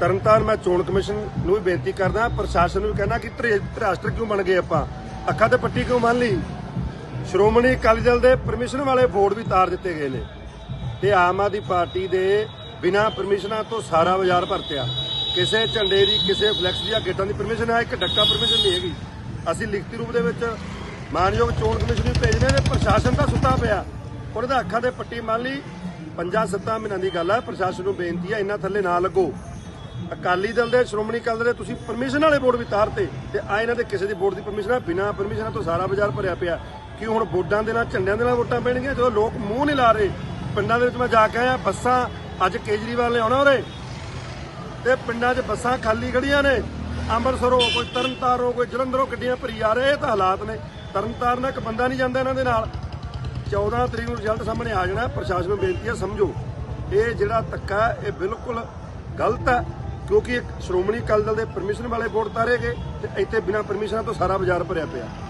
ਤਰਨਤਾਰਨ ਮੈਂ ਚੋਣ ਕਮਿਸ਼ਨ ਨੂੰ ਵੀ ਬੇਨਤੀ ਕਰਦਾ, ਪ੍ਰਸ਼ਾਸਨ ਨੂੰ ਵੀ ਕਹਿਣਾ ਕਿ ਧਰਾਸ਼ਟਰ ਕਿਉਂ ਬਣ ਗਏ ਆਪਾਂ? ਅੱਖਾਂ ਤੇ ਪੱਟੀ ਕਿਉਂ ਮੰਨ ਲਈ? ਸ਼੍ਰੋਮਣੀ ਅਕਾਲੀ ਦਲ ਦੇ ਪਰਮਿਸ਼ਨ ਵਾਲੇ ਬੋਰਡ ਵੀ ਤਾਰ ਦਿੱਤੇ ਗਏ ਨੇ ਤੇ ਆਮ ਆਦਮੀ ਪਾਰਟੀ ਦੇ ਬਿਨਾਂ ਪਰਮਿਸ਼ਨਾਂ ਤੋਂ ਸਾਰਾ ਬਾਜ਼ਾਰ ਭਰਤਿਆ। ਕਿਸੇ ਝੰਡੇ ਦੀ, ਕਿਸੇ ਫਲੈਕਸ ਦੀ ਜਾਂ ਗੇਟਾਂ ਦੀ ਪਰਮਿਸ਼ਨ ਹੈ, ਇੱਕ ਡੱਕਾ ਪਰਮਿਸ਼ਨ ਨਹੀਂ ਹੈਗੀ। ਅਸੀਂ ਲਿਖਤੀ ਰੂਪ ਦੇ ਵਿੱਚ ਮਾਨਯੋਗ ਚੋਣ ਕਮਿਸ਼ਨ ਨੂੰ ਭੇਜਦੇ ਨੇ, ਪ੍ਰਸ਼ਾਸਨ ਦਾ ਸੁੱਤਾ ਪਿਆ। ਉਹਦਾ ਅੱਖਾਂ ਤੇ ਪੱਟੀ ਮੰਨ ਲਈ ਪੰਜਾਂ ਸੱਤਾਂ ਮਹੀਨਿਆਂ ਦੀ ਗੱਲ ਹੈ ਪ੍ਰਸ਼ਾਸਨ ਨੂੰ ਬੇਨਤੀ ਹੈ ਇਹਨਾਂ ਥੱਲੇ ਨਾ ਲੱਗੋ। ਅਕਾਲੀ ਦਲ ਦੇ, ਸ਼੍ਰੋਮਣੀ ਅਕਾਲੀ ਦਲ ਦੇ, ਤੁਸੀਂ ਪਰਮਿਸ਼ਨ ਵਾਲੇ ਬੋਰਡ ਵੀ ਤਾਰਤੇ ਤੇ ਆ ਇਹਨਾਂ ਦੇ ਕਿਸੇ ਦੀ ਬੋਰਡ ਦੀ ਪਰਮਿਸ਼ਨ ਆ, ਬਿਨਾਂ ਪਰਮਿਸ਼ਨ ਤੋਂ ਸਾਰਾ ਬਾਜ਼ਾਰ ਭਰਿਆ ਪਿਆ। ਕਿ ਹੁਣ ਵੋਟਾਂ ਦੇ ਨਾਲ, ਝੰਡਿਆਂ ਦੇ ਨਾਲ ਵੋਟਾਂ ਪੈਣਗੀਆਂ? ਜਦੋਂ ਲੋਕ ਮੂੰਹ ਨਹੀਂ ਲਾ ਰਹੇ, ਪਿੰਡਾਂ ਦੇ ਵਿੱਚ ਮੈਂ ਜਾ ਕੇ ਆਇਆ, ਬੱਸਾਂ ਅੱਜ ਕੇਜਰੀਵਾਲ ਨੇ ਆਉਣਾ ਉਰੇ। ਤੇ ਪਿੰਡਾਂ 'ਚ ਬੱਸਾਂ ਖਾਲੀ ਖੜੀਆਂ ਨੇ। ਅੰਮ੍ਰਿਤਸਰੋਂ ਕੋਈ ਤਰਨਤਾਰਨੋਂ ਕੋਈ ਜਲੰਧਰੋਂ ਗੱਡੀਆਂ ਭਰੀ ਆ ਰਹੇ, ਇਹ ਤਾਂ ਹਾਲਾਤ ਨੇ। ਤਰਨਤਾਰਨ ਦਾ ਇੱਕ ਬੰਦਾ ਨਹੀਂ ਜਾਂਦਾ ਇਹਨਾਂ ਦੇ ਨਾਲ। 14 ਤਰੀਕ ਨੂੰ ਰਿਜ਼ਲਟ ਸਾਹਮਣੇ ਆ ਜਾਣਾ, ਪ੍ਰਸ਼ਾਸਨ ਨੂੰ ਬੇਨਤੀ ਹੈ ਸਮਝੋ। ਇਹ ਜਿਹੜਾ ਧੱਕਾ ਇਹ ਬਿਲਕੁਲ ਗਲਤ ਹੈ। ਕਿਉਂਕਿ ਇੱਕ ਸ਼੍ਰੋਮਣੀ ਅਕਾਲੀ ਦਲ ਦੇ ਪਰਮਿਸ਼ਨ ਵਾਲੇ ਵੋਟ ਤਾਰੇ ਗਏ ਤੇ ਇੱਥੇ ਬਿਨਾਂ ਪਰਮਿਸ਼ਨਾਂ ਤੋਂ ਸਾਰਾ ਬਾਜ਼ਾਰ ਭਰਿਆ ਪਿਆ।